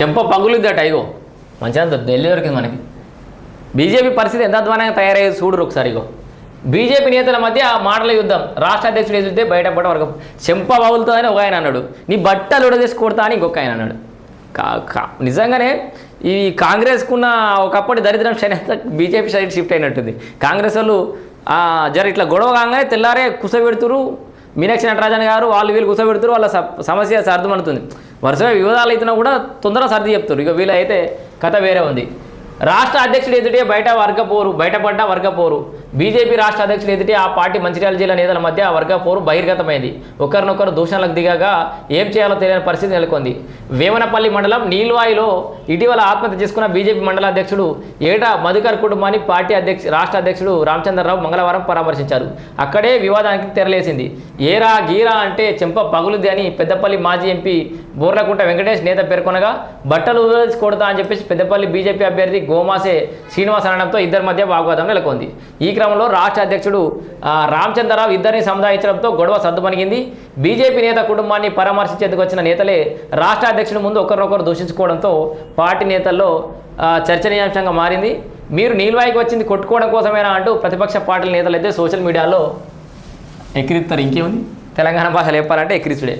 చెంప పగులుద్దట ఇగో. మంచిగా ఢిల్లీ దొరికింది మనకి. బీజేపీ పరిస్థితి ఎంత అధ్వానంగా తయారయ్యేది చూడరు ఒకసారి ఇగో. బీజేపీ నేతల మధ్య మాటల యుద్ధం రాష్ట్ర అధ్యక్షుడు ఎదురుతే బయటపడ వరకు చెంప పగులుతుందని ఒక ఆయన అన్నాడు. నీ బట్టలు ఉడదీసి కొడతా అని ఇంకొక ఆయన అన్నాడు. నిజంగానే ఈ కాంగ్రెస్కున్న ఒకప్పటి దరిద్రం శని బీజేపీ సైడ్ షిఫ్ట్ అయినట్టుంది. కాంగ్రెస్ వాళ్ళు జర ఇట్లా గొడవ కాగానే తెల్లారే కుసబెడుతురు మీనాక్షి నటరాజన్ గారు వాళ్ళు వీళ్ళు కూర్చోబెడుతారు వాళ్ళ సమస్య సర్దుమనుతుంది వరుసగా వివాదాలు అయితేనా కూడా తొందరగా సర్ది చెప్తారు ఇక వీళ్ళైతే కథ వేరే ఉంది. రాష్ట్ర అధ్యక్షుడు ఎదుటే బయట వర్గపోరు బయటపడ్డ వర్గపోరు. బీజేపీ రాష్ట్ర అధ్యక్షుడు ఎదుటే ఆ పార్టీ మంచిర్యాల జిల్లా నేతల మధ్య వర్గపోరు బహిర్గతమైంది. ఒకరినొకరు దూషణలకు దిగాగా ఏం చేయాలో తెలియని పరిస్థితి నెలకొంది. వేమనపల్లి మండలం నీల్వాయిలో ఇటీవల ఆత్మహత్య చేసుకున్న బీజేపీ మండల అధ్యక్షుడు ఏటా మధుకర్ కుటుంబాన్ని పార్టీ అధ్యక్ష రాష్ట్ర అధ్యక్షుడు రామచంద్రరావు మంగళవారం పరామర్శించారు. అక్కడే వివాదానికి తెరలేసింది. ఏరా గీరా అంటే చెంప పగులుది అని పెద్దపల్లి మాజీ ఎంపీ బోర్లకుంట వెంకటేష్ నేత పేర్కొనగా బట్టలు వదిలేసి కొడతా అని చెప్పేసి పెద్దపల్లి బీజేపీ అభ్యర్థి గోమాసే శ్రీనివాస్ అనడంతో ఇద్దరి మధ్య వాగ్వాదం నెలకొంది. ఈ క్రమంలో రాష్ట్ర అధ్యక్షుడు రామచంద్రరావు ఇద్దరిని సముదాయించడంతో గొడవ సర్దుమణిగింది. బీజేపీ నేత కుటుంబాన్ని పరామర్శించేందుకు వచ్చిన నేతలే రాష్ట్ర అధ్యక్షుడి ముందు ఒకరినొకరు దూషించుకోవడంతో పార్టీ నేతల్లో చర్చనీయాంశంగా మారింది. మీరు నీల్వాయికి వచ్చింది కొట్టుకోవడం కోసమేనా అంటూ ప్రతిపక్ష పార్టీల నేతలు అయితే సోషల్ మీడియాలో ఎక్కిరిస్తారు ఇంకేముంది? తెలంగాణ భాషలో చెప్పాలంటే ఎక్కిరిచుడే